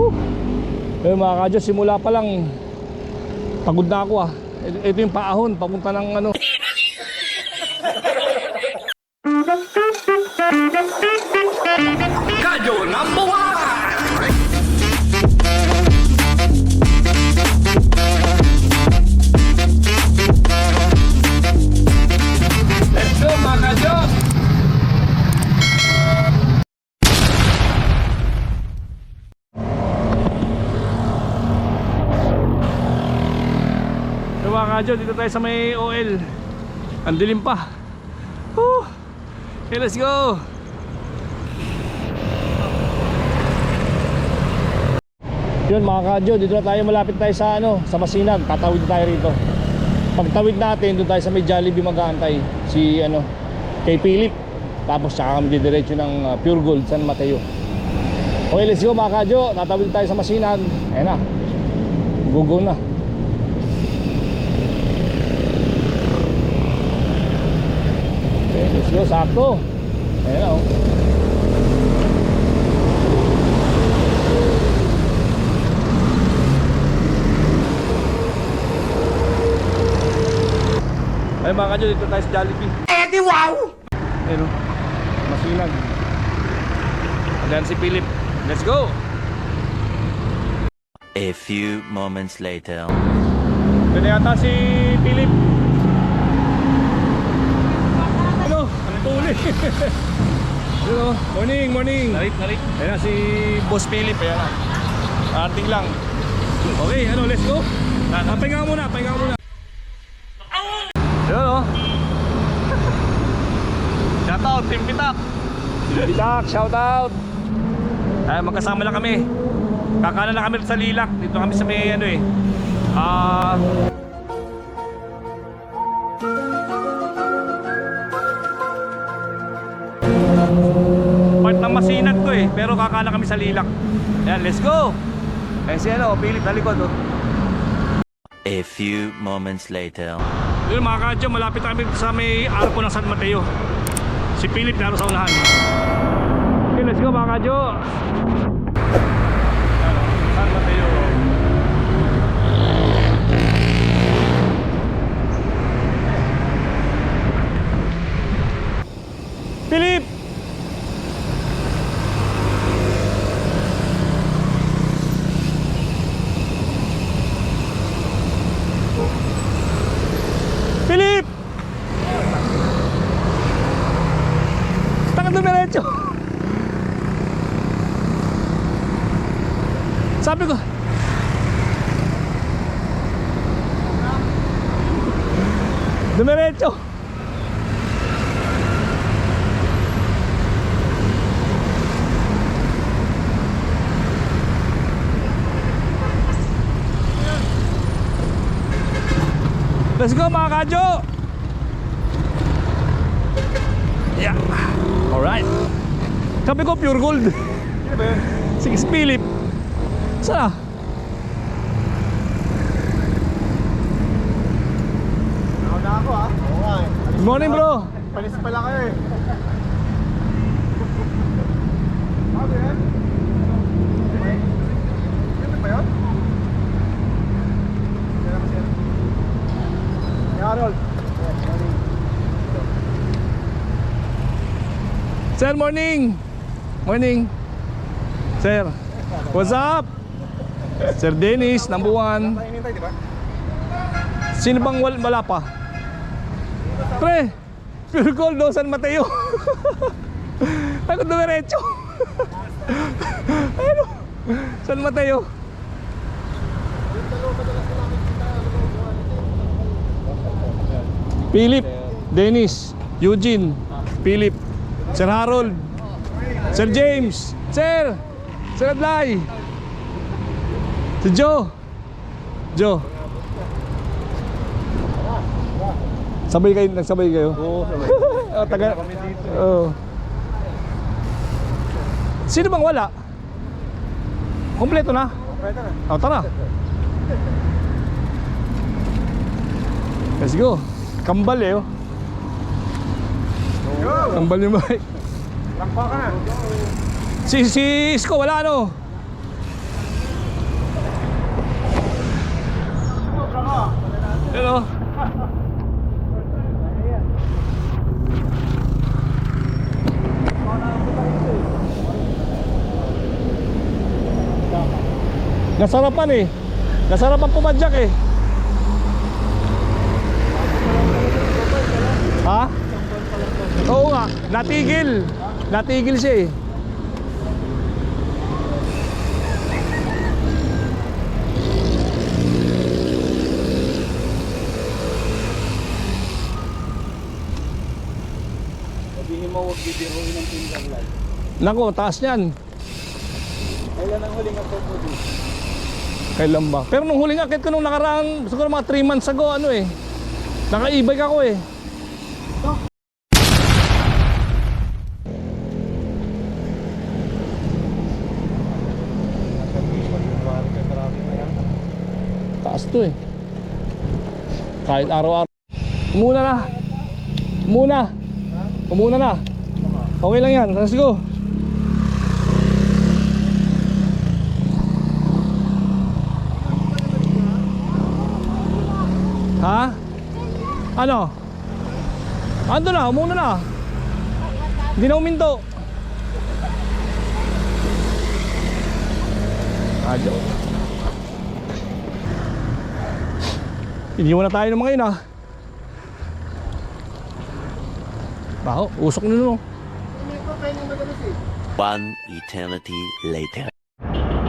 Whew. Eh mga kadyo, simula pa lang pagod na ako ah. Ito, yung paahon, papunta ng ano. Radyo number one! So mga kadyo, dito tayo sa may OL. Ang dilim pa. Whew. Okay, let's go! Yun mga kadyo, dito na tayo malapit tayo sa ano, sa Masinag. Tatawid tayo rito. Pagtawid natin, doon tayo sa may Jollibee mag-aantay. Si ano, kay Philip. Tapos saka kami didiretso ng uh, Pure Gold San Mateo. Okay, let's go mga kadyo. Tatawid tayo sa Masinag. Ayan na. Go-go na. Go. Sakto. Ayan na oh. Ay mga kadyo, dito tayo sa Jollibee. Eh di wow! Ayun oh. Masinag. Ayan si Philip. Let's go! A few moments later. Doon na yata si Philip. Ano? Ano tuli? Hello, morning, morning. Narit, narit. Ayan na si Boss Philip. Ayan na. Ating lang. Okay, ano, let's go. Ah, pahinga ka muna, pahinga ka muna. Ayan o. Shout out, Team Pitak. Team Pitak, shout out. Ay, magkasama lang kami. Kakala na kami sa Lilac. Dito kami sa may ano eh. Ah... part ng masinag to eh. Pero kakala kami sa Lilac. Yan, let's go! Eh si ano, Philip na likod oh. A few moments later. Yun mga kadyo, malapit kami sa may arko ng San Mateo. Si Philip naroon sa unahan. Okay, let's go mga kadyo. San Mateo. Philip! Philip! Tangan dumiretso. Sabi ko. Dumiretso. Let's go mga kadyo! Yeah. Alright. Sabi ko pure gold. Sige, Philip. Saan? Nauna ako ah. Oo nga eh. Good morning bro. Palis pala kayo eh. Siya. Hey, Harold. Sir, morning. Morning. Sir. What's up? Sir Dennis, number one. Sino bang wal wala pa? Pre, pure gold do San Mateo. Ako dumiretso. ano? San Mateo. Philip, Dennis, Eugene, Philip, Sir Harold, Sir James, Sir, Sir Adlay, si Joe, Joe. Sabay kayo, nagsabay kayo? Oo, sabay. oh, taga, oh. Sino bang wala? Kompleto na? Pwede na. O, tara. Let's go. Kambal eh, oh. Go! Kambal yung bike. Lakpa ka na. Si, si Isko, wala ano? Hello. Nasarapan eh. Nasarapan pumadyak eh. Ha? Oo nga, natigil. Natigil siya eh. Mo, bibiruin ng Timberland. Nako, taas niyan. Kailan ang huling ako po dito? Kailan ba? Pero nung huling akit ko nung nakaraang, siguro mga 3 months ago, ano eh. Naka-e-bike ako eh. Taas to eh. Kahit araw-araw. Umuna na. Umuna. Umuna na. Okay lang yan. Let's go. Ha? Ano? Ando na, umuna na. Hindi na uminto. Adyo. Iniwan na tayo ng mga yun ah. Baho, usok na no. One eternity later.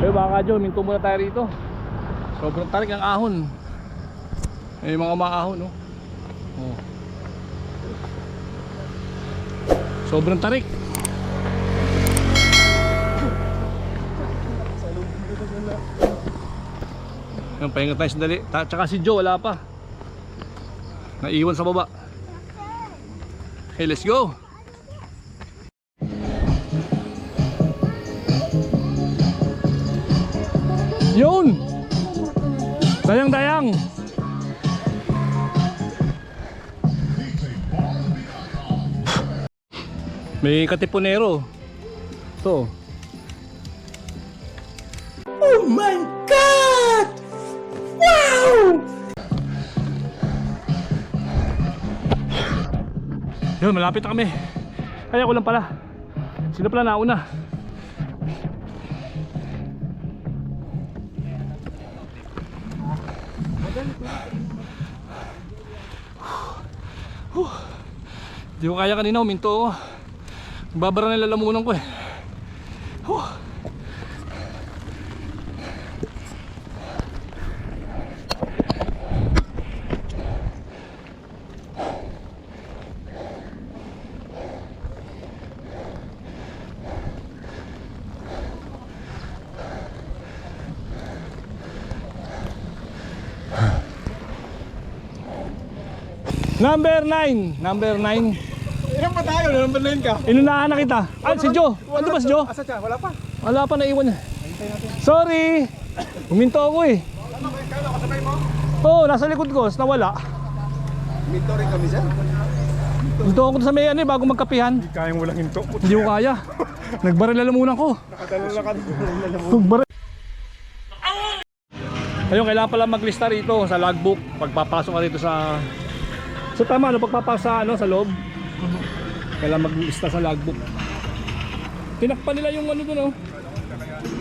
Pero baka Jo, minto muna tayo rito. Sobrang tarik ang ahon. May mga maahon, no? Oh. Sobrang tarik. Yung pahinga tayo sandali. Ta tsaka si Joe, wala pa. Naiwan sa baba. Hey, let's go! Yun! Dayang-dayang! May katipunero. Ito. Oh my God! Wow! Yun, malapit na kami. Kaya ko lang pala. Sino pala nauna? Hindi ko kaya kanina uminto. Babara na lalamunan ko eh. Huh. Number 9, number 9. Ilan pa tayo? Number 9 ka? Inunahan na kita. Ah, si Joe. Ano ba si Joe? Asa siya? Wala pa. Wala pa naiwan niya. Sorry. Huminto ako eh. Ba kala? Kasabay mo? Oo, oh, nasa likod ko. tapos Nawala. Minto rin kami siya. Hinto ako sa may ano eh, bago magkapihan. Kayang walang hinto. Hindi ko kaya. Nagbaril na lamunan ko. Nakadala na kami. Nagbaril. Ayun, kailangan pala maglista rito sa logbook. Pagpapasok ka rito sa... So tama, ano, pagpapasok sa, ano, sa loob. Kailangan maglista sa logbook. Tinakpan nila yung ano doon, oh.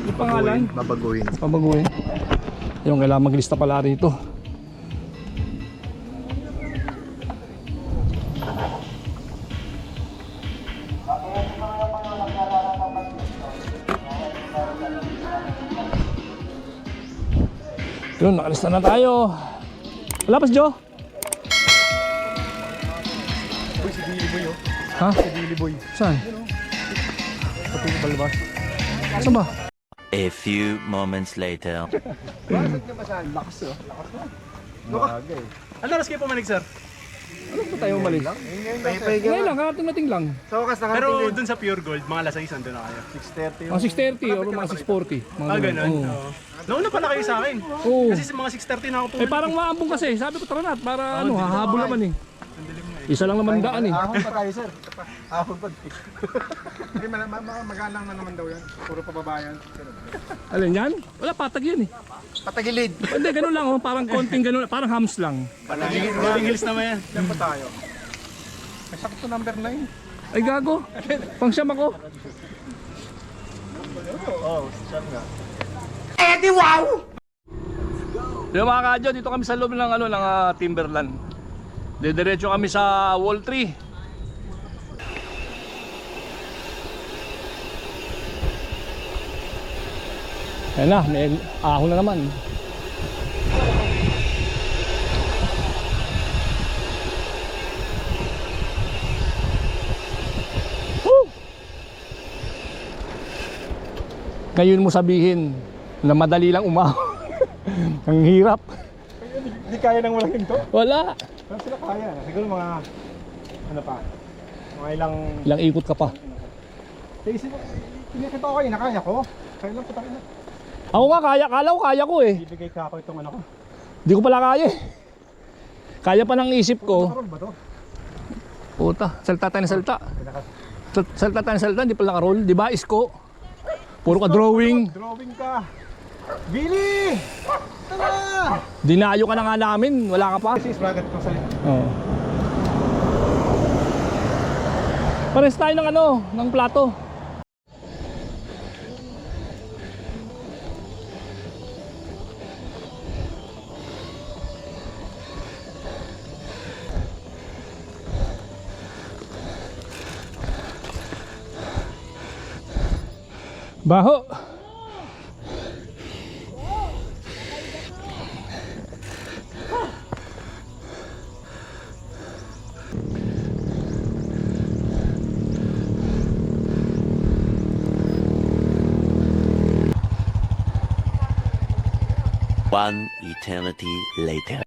Yung pangalan. Babaguhin. Pabaguhin. Yung kailangan maglista pala rito. Yun, nakalista na tayo. Wala pa si Joe? Boy. Saan? Sa piling palabas. Saan ba? A few moments later. Bakit ba siya? Lakas oh. Lakas mo. Bagay. Ano oras kayo pumanig, sir? Ano ba tayo umalis? Ngayon lang, karating-nating lang. Sa wakas Pero nakarating din. dun sa Pure Gold, mga alas 6 andun na kayo. 6.30 Mga 6.30 o mga 6.40. Mga Ah, ganun? Oo. Nauna pala kayo sa akin. Oo. Kasi sa mga 6.30 na ako Eh pumanig. parang maambong kasi. Sabi ko tara na para ano, hahabol naman eh. Isa lang naman daan eh. Ahon pa tayo, sir. Ahon pa. Hindi, ma- ma- ma- magalang na naman daw yan. Puro pababayan. Alin yan? Wala patag yan eh. Patagilid. Hindi, ganun lang oh. Parang konting ganun. Parang hams lang. Maling hills naman yan. Saan pa tayo? Ay, sakto number 9. Ay gago. Pang siyam ako. Oh, siyam nga. Edi wow! Yung mga kadyo, dito kami sa loob ng ano ng ah, Timberland. Dediretso kami sa Wall 3. Ayan na, may ahon na naman. Woo! Ngayon mo sabihin na madali lang umahon. Ang hirap. Hindi kaya nang walang hinto. Wala. Pero sila kaya. Siguro mga, ano pa, mga ilang, Ilang ikot ka pa. sa isip ko, kinikita ko kayo, nakaya ko. Kaya lang putak na. Ako nga kaya, kala ko kaya ko eh. Bibigay ka ako itong ano ko. Hindi ko pala kaya eh. Kaya pa ng isip ko. Nakaroon ba to? Puta, salta tayo ng salta. Salta tayo ng salta, hindi pala nakaroll. Di ba, isko? Puro ka drawing. Drawing ka. Billy! Tara! Dinayo ka na nga namin, wala ka pa. This is bracket ko sa Oo. Pares tayo ng ano, ng plato. Baho. One eternity later.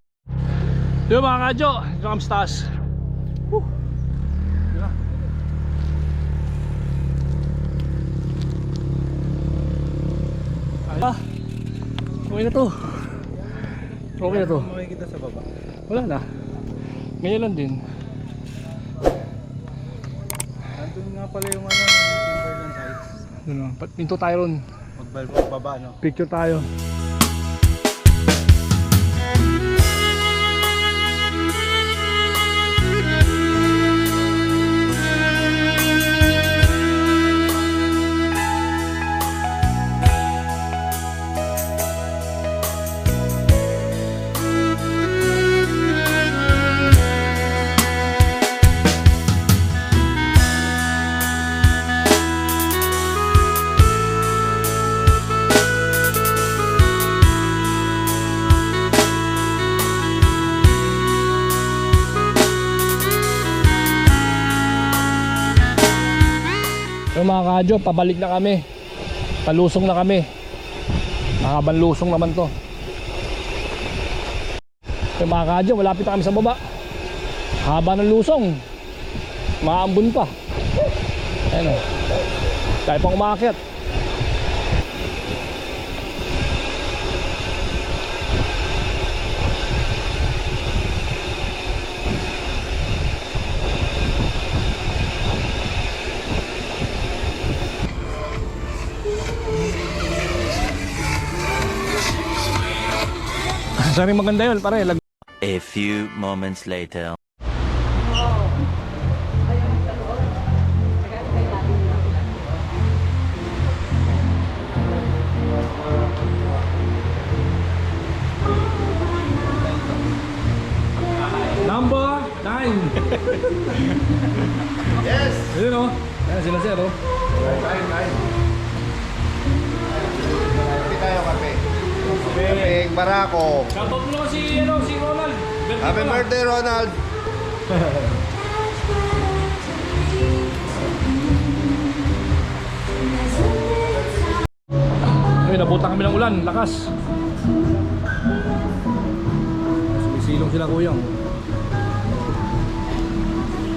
Yung mga kadyo, sa taas. Na. Ah, okay na to. Okay na to. Makikita sa baba. Wala na. Ngayon lang din. Nandun nga pala yung ano, yung Timberland Heights. Ano, pinto tayo ron. Magbaba, no? Picture tayo. Mga kadyo, pabalik na kami. Palusong na kami. Nakabanlusong naman to. Yung mga kadyo, malapit na kami sa baba. Haba ng lusong. Maambun pa. Ayan o. Tayo pang umakyat. Sari maganda yun, pare. Lag A few moments later. Barako. Shoutout mo si, ano, si Ronald Birthday Happy pala. birthday, Ronald. Ayun, nabutan kami ng ulan, lakas. Sumisilong sila kuyang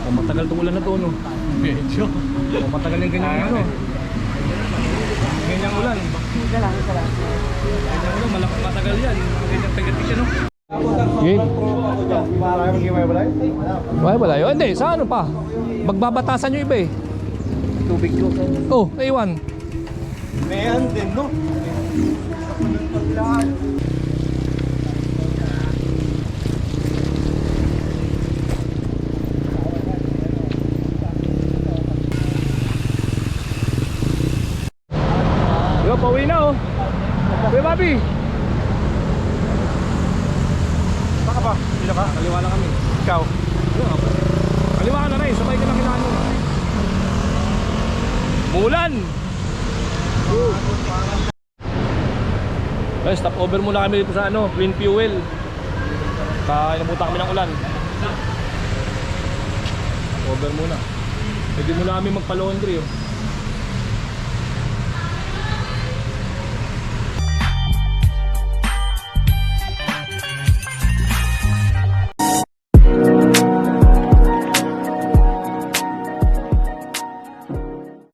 O matagal tong ulan na to no? Medyo. O matagal yung ganyan ano Ganyang ulan Ganyang ulan, malak matagal yan tagatik siya no mag-iwalay? Wala wala yun. Hindi, sa ano pa? Magbabatasan yung iba eh. Tubig ko. Oh, naiwan. Mayan din, no? Yo, pauwi na oh. Kuya Bobby! Baka ba? Sila ka? Kaliwa na kami. Ikaw. Kaliwa ka na rin, sabay ka na kinano. Mulan! Guys, stop over muna kami dito sa ano, Twin Fuel. Kaya nabuta kami ng ulan. Over muna. Pwede muna kami magpa-laundry oh.